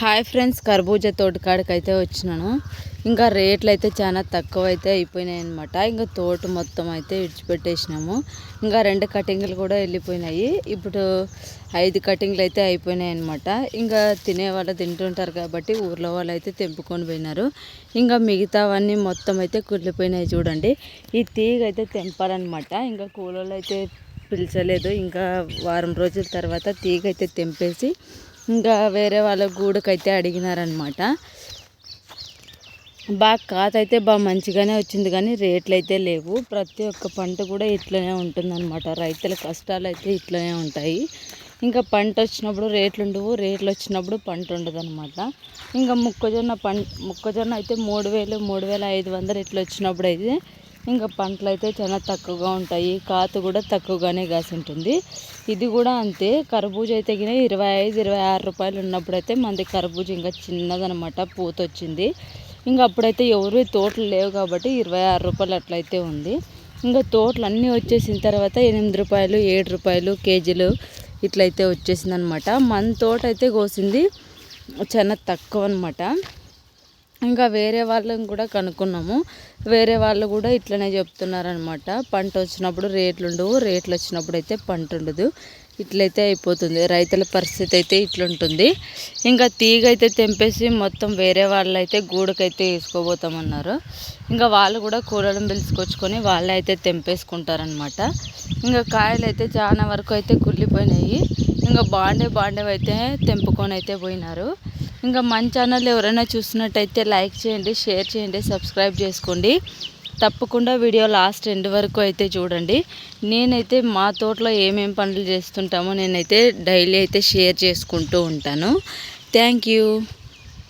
Hi friends కర్బూజా తోటకాడికి అయితే వచ్చినాను. ఇంకా రేట్లు అయితే చాలా తక్కువ అయితే అయిపోయినాయి అనమాట ఇంకా తోట మొత్తం అయితే ఇడిచిపెట్టేసినాము ఇంకా రెండు కటింగ్లు కూడా వెళ్ళిపోయినాయి. ఇప్పుడు ఐదు కటింగ్లు అయితే అయిపోయినాయి అనమాట ఇంకా తినే వాళ్ళు తింటుంటారు కాబట్టి ఊర్లో వాళ్ళు అయితే తెంపుకొని పోయినారు. ఇంకా మిగతావన్నీ మొత్తం అయితే కుళ్ళిపోయినాయి చూడండి. ఈ తీగ అయితే తెంపాలన్నమాట. ఇంకా కూలోళ్ళు అయితే పిలిచలేదు. ఇంకా వారం రోజుల తర్వాత తీగ అయితే తెంపేసి ఇంకా వేరే వాళ్ళ గూడుకైతే అడిగినారనమాట బాగా కాతైతే బాగా మంచిగానే వచ్చింది కానీ రేట్లు అయితే లేవు. ప్రతి ఒక్క పంట కూడా ఇట్లనే ఉంటుందన్నమాట. రైతుల కష్టాలు అయితే ఇట్లనే ఉంటాయి. ఇంకా పంట వచ్చినప్పుడు రేట్లు ఉండవు. రేట్లు వచ్చినప్పుడు పంట ఉండదు అనమాట ఇంకా మొక్కజొన్న పంట మొక్కజొన్న అయితే మూడు వేలు మూడు వేల ఐదు వందలు ఇట్లా వచ్చినప్పుడు అయితే ఇంకా పంటలు అయితే చాలా తక్కువగా ఉంటాయి. కాత కూడా తక్కువగానే కాసి ఉంటుంది ఇది కూడా అంతే. కర్బూజ అయితే గిన ఇరవై ఐదు ఇరవై ఆరు రూపాయలు ఉన్నప్పుడైతే మనది కర్బూజ ఇంకా చిన్నదనమాట పూత వచ్చింది ఇంకా అప్పుడైతే ఎవరు తోటలు లేవు కాబట్టి ఇరవై ఆరు రూపాయలు అట్లయితే ఉంది. ఇంకా తోటలు అన్నీ వచ్చేసిన తర్వాత ఎనిమిది రూపాయలు ఏడు రూపాయలు కేజీలు ఇట్లయితే వచ్చేసింది అనమాట మన తోట అయితే కోసింది చాలా తక్కువ అనమాట ఇంకా వేరే వాళ్ళని కూడా కనుక్కున్నాము. వేరే వాళ్ళు కూడా ఇట్లనే చెప్తున్నారనమాట. పంట వచ్చినప్పుడు రేట్లు ఉండవు రేట్లు వచ్చినప్పుడు అయితే పంట ఉండదు. ఇట్లయితే అయిపోతుంది. రైతుల పరిస్థితి అయితే ఇట్లుంటుంది. ఇంకా తీగ అయితే తెంపేసి మొత్తం వేరే వాళ్ళైతే గూడకైతే గూడుకైతే వేసుకోబోతామన్నారు. ఇంకా వాళ్ళు కూడా కూరలను పిలుచుకొచ్చుకొని వాళ్ళే అయితే తెంపేసుకుంటారనమాట. ఇంకా కాయలు అయితే చాలా వరకు అయితే కుళ్ళిపోయినాయి. ఇంకా బాండే బాండేవి అయితే తెంపుకొని అయితే పోయినారు. ఇంకా మన ఛానల్ ఎవరైనా చూస్తున్నట్టయితే లైక్ చేయండి షేర్ చేయండి సబ్స్క్రైబ్ చేసుకోండి. తప్పకుండా వీడియో లాస్ట్ ఎండ్ వరకు అయితే చూడండి. నేనైతే మా తోటలో ఏమేమి పనులు చేస్తుంటామో నేనైతే డైలీ అయితే షేర్ చేసుకుంటూ ఉంటాను. Thank you